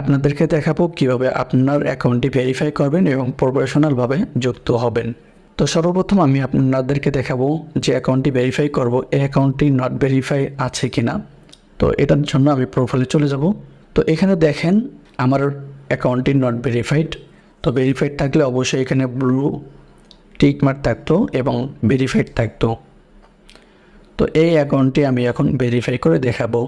আপনাদেরকে দেখাবো কীভাবে আপনার অ্যাকাউন্টটি ভেরিফাই করবেন এবং প্রফেশনালভাবে যুক্ত হবেন। তো সর্বপ্রথম আমি আপনাদেরকে দেখাবো যে অ্যাকাউন্টটি ভেরিফাই করব এই অ্যাকাউন্টটি নট ভেরিফাই আছে কিনা। তো এটার জন্য আমি প্রোফাইলে চলে যাব। তো এখানে দেখেন আমার অ্যাকাউন্টটি নট ভেরিফাইড তো ভেরিফাইড থাকলে অবশ্যই এখানে ব্লু টিক মার্ক থাকতো এবং ভেরিফাইড থাকতো। তো এই অ্যাকাউন্টটি আমি এখন ভেরিফাই করে দেখাবো।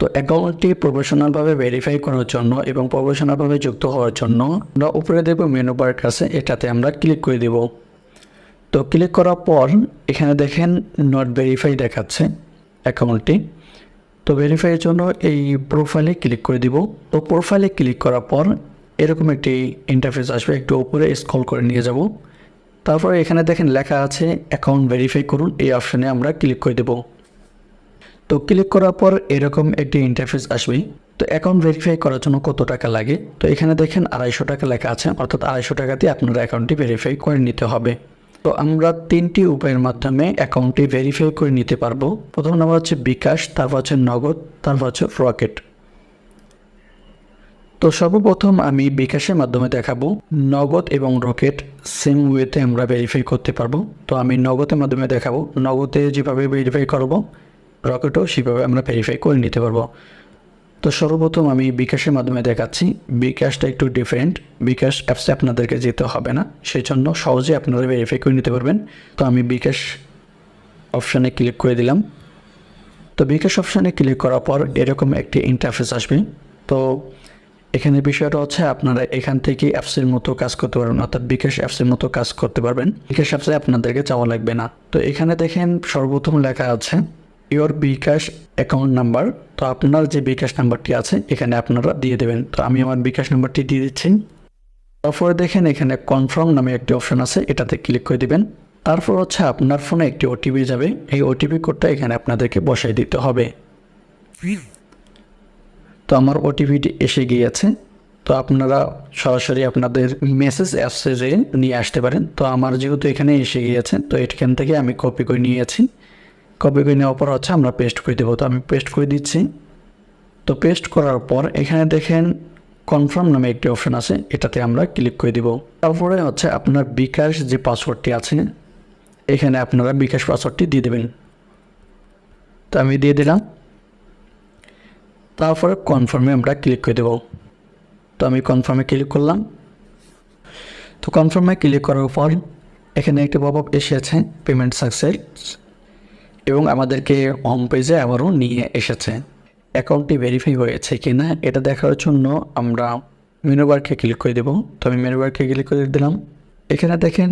তো অ্যাকাউন্টটি প্রফেশনালভাবে ভেরিফাই করার জন্য এবং প্রফেশনালভাবে যুক্ত হওয়ার জন্য আমরা উপরে দেখব মেনু বার কাছে এটাতে আমরা ক্লিক করে দেব। তো ক্লিক করার পর এখানে দেখেন নট ভেরিফাই দেখাচ্ছে অ্যাকাউন্টটি তো ভেরিফাইয়ের জন্য এই প্রোফাইলে ক্লিক করে দিব। তো প্রোফাইলে ক্লিক করার পর এরকম একটি ইন্টারফেস আসবে, একটু উপরে স্ক্রল করে নিয়ে যাব। তারপরে এখানে দেখেন লেখা আছে অ্যাকাউন্ট ভেরিফাই করুন, এই অপশানে আমরা ক্লিক করে দেব। তো ক্লিক করার পর এরকম একটি ইন্টারফেস আসবে তো অ্যাকাউন্ট ভেরিফাই করার জন্য কত টাকা লাগে? তো এখানে দেখেন আড়াইশো টাকা লেখা আছে, অর্থাৎ আড়াইশো টাকা দিয়ে আপনার অ্যাকাউন্টটি ভেরিফাই করে নিতে হবে। তো আমরা তিনটি উপায়ের মাধ্যমে অ্যাকাউন্টটি ভেরিফাই করে নিতে পারব। প্রথম নাম্বার হচ্ছে বিকাশ, তারপর হচ্ছে নগদ, তারপর হচ্ছে রকেট তো সর্বপ্রথম আমি বিকাশের মাধ্যমে দেখাবো, নগদ এবং রকেট সেম ওয়েতে আমরা ভেরিফাই করতে পারব। তো আমি নগদের মাধ্যমে দেখাবো, নগদে যেভাবে ভেরিফাই করব রকেটও সেভাবে আমরা ভেরিফাই করে নিতে পারব। তো সর্বপ্রথম আমি বিকাশের মাধ্যমে দেখাচ্ছি, বিকাশটা একটু ডিফারেন্ট বিকাশ অ্যাপসে আপনাদেরকে যেতে হবে না সেই জন্য সহজে আপনারা ভেরিফাই করে নিতে পারবেন। তো আমি বিকাশ অপশানে ক্লিক করে দিলাম। তো বিকাশ অপশানে ক্লিক করার পর এরকম একটি ইন্টারফেস আসবে। তো এখানে বিষয়টা হচ্ছে আপনারা এখান থেকে অ্যাপসের মতো কাজ করতে পারবেন, অর্থাৎ বিকাশ অ্যাপসের মতো কাজ করতে পারবেন। বিকাশ অ্যাপসে আপনাদেরকে চাওয়া লাগবে না। তো এখানে দেখেন সর্বপ্রথম লেখা আছে ইওর বিকাশ অ্যাকাউন্ট নাম্বার তো আপনার যে বিকাশ নাম্বারটি আছে, এখানে আপনারা দিয়ে দেবেন। তো আমি আমার বিকাশ নাম্বারটি দিয়ে দিচ্ছি। তারপরে দেখেন এখানে কনফার্ম নামে একটি অপশন আছে, এটাতে ক্লিক করে দিবেন। তারপর হচ্ছে আপনার ফোনে একটি ওটিপি যাবে। এই ওটিপি কোডটা এখানে আপনাদেরকে বসাই দিতে হবে। তো আমার ওটিপিটি এসে গিয়েছে। তো আপনারা সরাসরি আপনাদের মেসেজ অ্যাপসে যে নিয়ে আসতে পারেন। তো আমার যেহেতু এখানে এসে গিয়েছে, তো এখান থেকে আমি কপি করে নিয়েছি। কপি করে নেওয়ার পর হচ্ছে আমরা পেস্ট করে দেবো। তো আমি পেস্ট করে দিচ্ছি। তো পেস্ট করার পর এখানে দেখেন কনফার্ম নামে একটি অপশন আছে। এটাতে আমরা ক্লিক করে দিব। তারপরে হচ্ছে আপনার বিকাশ যে পাসওয়ার্ডটি আছে, এখানে আপনারা বিকাশ পাসওয়ার্ডটি দিয়ে দেবেন। তো আমি দিয়ে দিলাম। তারপরে কনফার্মে আমরা ক্লিক করে দেব। তো আমি কনফার্মে ক্লিক করলাম। তো কনফার্মে ক্লিক করার পর এখানে একটি পপ আপ এসেছে পেমেন্ট সাকসেস এবং আমাদেরকে হোম পেজে আবারও নিয়ে এসেছে। অ্যাকাউন্টটি ভেরিফাই হয়েছে কি না এটা দেখার জন্য আমরা মেনুবারকে ক্লিক করে দেবো। তো আমি মেনুবারকে ক্লিক করে দিলাম। এখানে দেখেন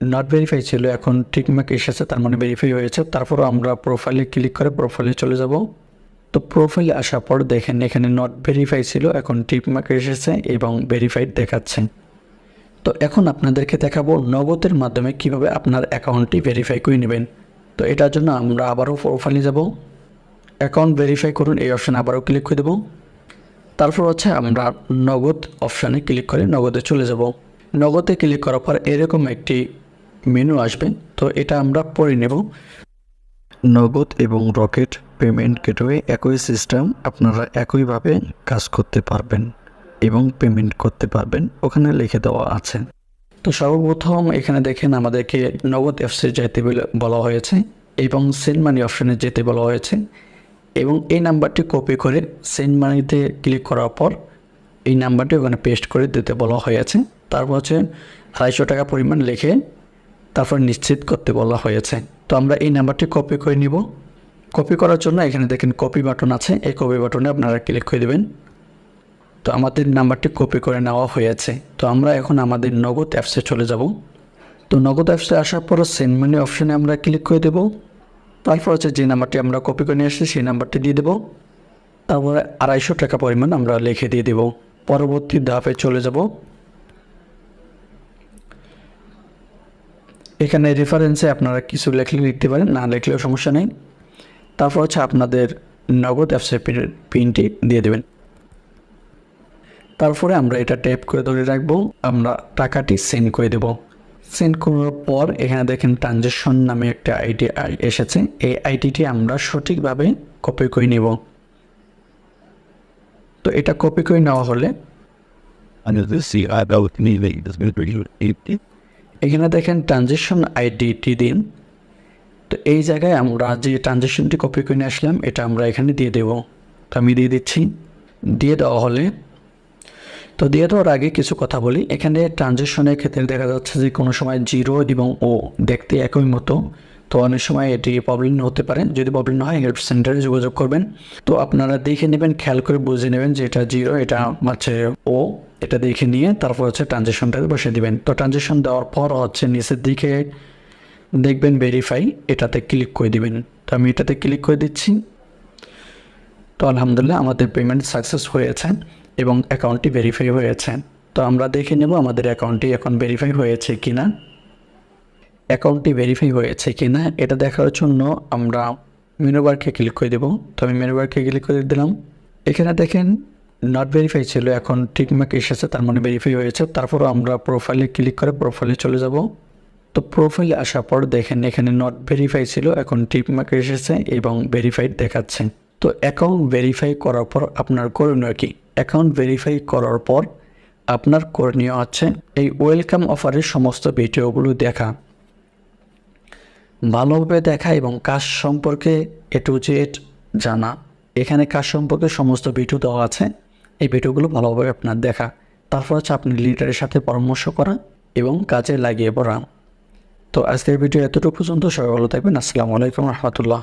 নট ভেরিফাই ছিল, এখন ঠিকমাক এসেছে, তার মানে ভেরিফাই হয়েছে। তারপরও আমরা প্রোফাইলে ক্লিক করে প্রোফাইলে চলে যাব। তো প্রোফাইলে আসার পর দেখেন, এখানে নট ভেরিফাই ছিল, এখন টিকমার্ক এসেছে এবং ভেরিফাইড দেখাচ্ছে। তো এখন আপনাদেরকে দেখাবো নগদের মাধ্যমে কীভাবে আপনার অ্যাকাউন্টটি ভেরিফাই করে নেবেন। তো এটার জন্য আমরা আবারও প্রোফাইলে যাব। অ্যাকাউন্ট ভেরিফাই করুন, এই অপশানে আবারও ক্লিক করে দেবো। তারপর হচ্ছে আমরা নগদ অপশানে ক্লিক করে নগদে চলে যাব। নগদে ক্লিক করার পর এরকম একটি মেনু আসবে, তো এটা আমরা পড়ে নেব। নগদ এবং রকেট পেমেন্ট গেটওয়ে একই সিস্টেম আপনারা একইভাবে কাজ করতে পারবেন এবং পেমেন্ট করতে পারবেন, ওখানে লিখে দেওয়া আছে। তো সর্বপ্রথম এখানে দেখেন আমাদেরকে নগদ অ্যাপসে যেতে বলে- হয়েছে এবং সেন্ড মানি অপশানে যেতে বলা হয়েছে এবং এই নাম্বারটি কপি করে সেন্ড মানিতে ক্লিক করার পর এই নাম্বারটি ওখানে পেস্ট করে দিতে বলা হয়েছে। তারপর হচ্ছে আড়াইশো টাকা পরিমাণ লিখে তারপর নিশ্চিত করতে বলা হয়েছে। তো আমরা এই নাম্বারটি কপি করে নিব। কপি করার জন্য এখানে দেখেন কপি বাটন আছে। এই কপি বাটনে আপনারা ক্লিক করে দেবেন। তো আমাদের নাম্বারটি কপি করে নেওয়া হয়েছে। তো আমরা এখন আমাদের নগদ অ্যাপসে চলে যাব। তো নগদ অ্যাপসে আসার পর সেন্ড মানি অপশানে আমরা ক্লিক করে দেব। তারপর হচ্ছে যে নাম্বারটি আমরা কপি করে নিয়ে এসেছি, সেই নাম্বারটি দিয়ে দেবো। তারপরে আড়াইশো টাকা পরিমাণ আমরা লিখে দিয়ে দেব। পরবর্তী ধাপে চলে যাব। এখানে রেফারেন্সে আপনারা কিছু লেখলে লিখতে পারেন, না লিখলেও সমস্যা নেই। তারপর হচ্ছে আপনাদের নগদ অ্যাপসের পিনটি দিয়ে দেবেন। তারপরে আমরা এটা ট্যাপ করে ধরে রাখব। আমরা টাকাটি সেন্ড করে দেব। সেন্ড করার পর এখানে দেখেন ট্রানজ্যাকশন নামে একটা আইডি এসেছে। এই আইডিটি আমরা সঠিকভাবে কপি করে নেব। তো এটা কপি করে নেওয়া হলে এখানে দেখেন ট্রানজেকশন আইডিটি দিন। তো এই জায়গায় আমরা যে ট্রানজেকশনটি কপি করে নিয়ে আসলাম এটা আমরা এখানে দিয়ে দেব। তো আমি দিয়ে দিচ্ছি। দিয়ে দেওয়া হলে তো দিয়ে দেওয়ার আগে কিছু কথা বলি। এখানে ট্রানজেকশনের ক্ষেত্রে দেখা যাচ্ছে যে কোনো সময় জিরো এবং ও দেখতে একই মতো। তো অনেক সময় এটি প্রবলেম হতে পারে। যদি প্রবলেম না হয়, হেল্প সেন্টারে যোগাযোগ করবেন। তো আপনারা দেখে নেবেন, খেয়াল করে বুঝে নেবেন যে এটা জিরো, এটা হচ্ছে ও। এটা দেখে নিয়ে তারপর হচ্ছে ট্রানজেকশনটা বসে দিবেন। তো ট্রানজেকশন দেওয়ার পর হচ্ছে নিচের দিকে দেখবেন ভেরিফাই এটাতে ক্লিক করে দিবেন। তো আমি এটাতে ক্লিক করে দিচ্ছি। তো আলহামদুলিল্লাহ আমাদের পেমেন্ট সাকসেস হয়েছে। এবং অ্যাকাউন্টটি ভেরিফাই হয়েছে। তো আমরা দেখে নেব আমাদের অ্যাকাউন্টটি এখন ভেরিফাই হয়েছে কিনা। অ্যাকাউন্টটি ভেরিফাই হয়েছে কিনা, এটা দেখার জন্য আমরা মেনুবারকে ক্লিক করে দেবো। তো আমি মেনুবারকে ক্লিক করে দিলাম। এখানে দেখেন নট ভেরিফাই ছিল, এখন ঠিকমাক এসেছে, তার মানে ভেরিফাই হয়েছে। তারপর আমরা প্রোফাইলে ক্লিক করে প্রোফাইলে চলে যাব। তো প্রোফাইলে আসার পর দেখেন, এখানে নট ভেরিফাই ছিল, এখন টিকমার্ক এসেছে এবং ভেরিফাইড দেখাচ্ছে। তো অ্যাকাউন্ট ভেরিফাই করার পর আপনার করণীয় কি? অ্যাকাউন্ট ভেরিফাই করার পর আপনার করণীয় হচ্ছে এই ওয়েলকাম অফারের সমস্ত ভিডিওগুলো দেখা। ভালোভাবে দেখা এবং কাজ সম্পর্কে এ টু জেড জানা। এখানে কাজ সম্পর্কে সমস্ত ভিডিও দেওয়া আছে। এই ভিডিওগুলো ভালোভাবে আপনার দেখা। তারপর হচ্ছে আপনি লিডারের সাথে পরামর্শ করা এবং কাজে লাগিয়ে পড়া। তো আজকের ভিডিও এতটুকু পর্যন্ত। সবাই ভালো থাকবেন। আসসালামু আলাইকুম রহমতুল্লাহ।